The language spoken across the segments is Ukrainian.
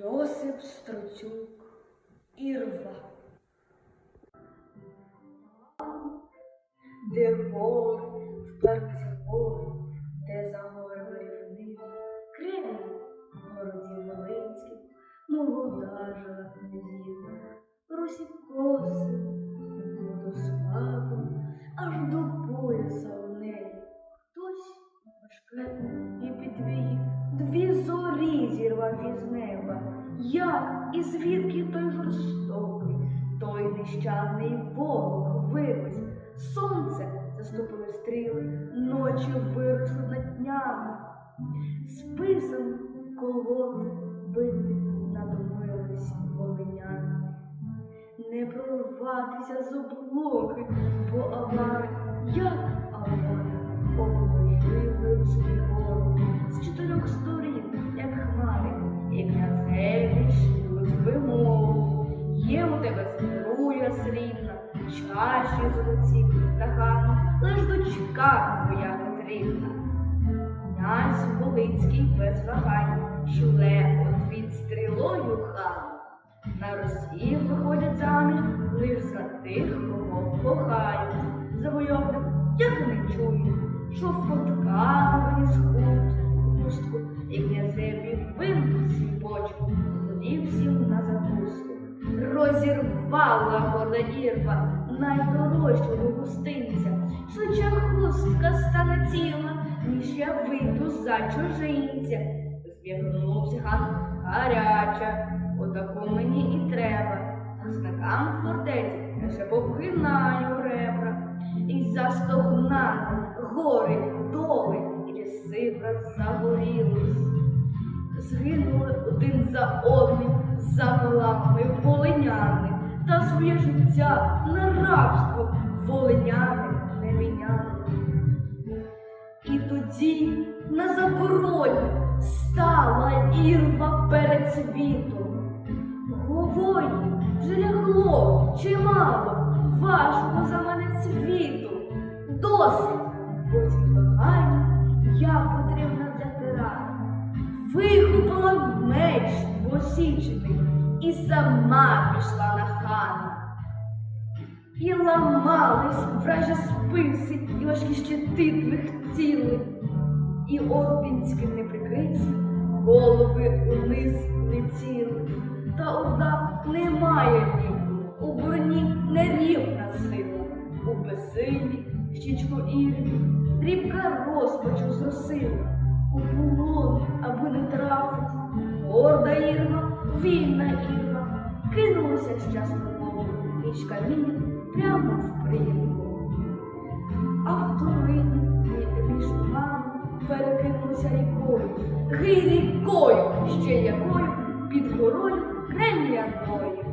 Йосип Строцюк Ірва. Де гори, в парці гори, де за горами рівнина, Кремль, в городі Волинській, молода жила князівна, русі коси, водоспадом, аж до пояса у неї. Хтось важке і підвів, дві зорі зірвав із неба. Як і звідки той жорстокий, той нещадний ворог вирвись, сонце заступили стріли, ночі виросли над днями, списом колоти бити надумились волиняни. Не прорватися з облоги, бо авари, як авари, обложили руські гори чаші золоті та гарна, лиш дочка твоя потрібна. Князь Волинський без вагань шле отвід стрілою хан. На Росії виходять заміж лиш за тих, кого кохають. Завойовник, як не чують, що фоткали з хустку, і князеві винен свій бочку, тоді всім на закуску. Розірвала горда ірва, найдорожчого гостинця, швидше хустка стане ціла, ніж я вийду за чужинця. Збігнувся хан гаряча, отако мені і треба. Гуснакам фортеці я ще ребра. І застогнали гори, доли, і ліси загорілись. Згинули один за одним, заволами волиняни, та своє життя на рабство волиняни не міняли. І тоді на забороні стала ірва перед світом. Говорі вже лягло чимало важко за мене світу. Досить, ось благаю, я потрібна для тирана. Вихопила меч двосічений і сама пішла на хана. І ламались вражі списи, і важкі щити твихтіли, і ординським неприкриті голови униз летіли. Та однак немає віку, у броні нерівна сила, у безсилі щічку ірві, дрібка розпачу зросила, у полон, аби не трафить, горда ірва, вільна ірва, кинулася щасливо, річ каміння прямо в приємку. А в долині між лугами перекинулася рікою, гей рікою, ще якою під горою кремляною.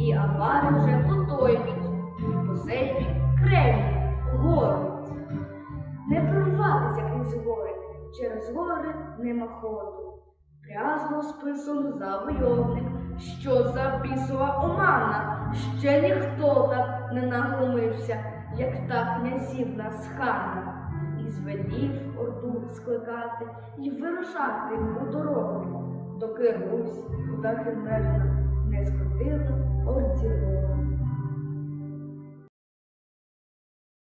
І авари вже потойнуть, по сейфі кремль горуть. Не прорватися крізь гори, через гори нема ходу. Прязно списом завойовник, що за бісова омана, ще ніхто так не наглумився, як та князівна з хана, і звелів орду скликати і вирушати у дорогу, доки Русь, куда Химельна не скотила орді рогу.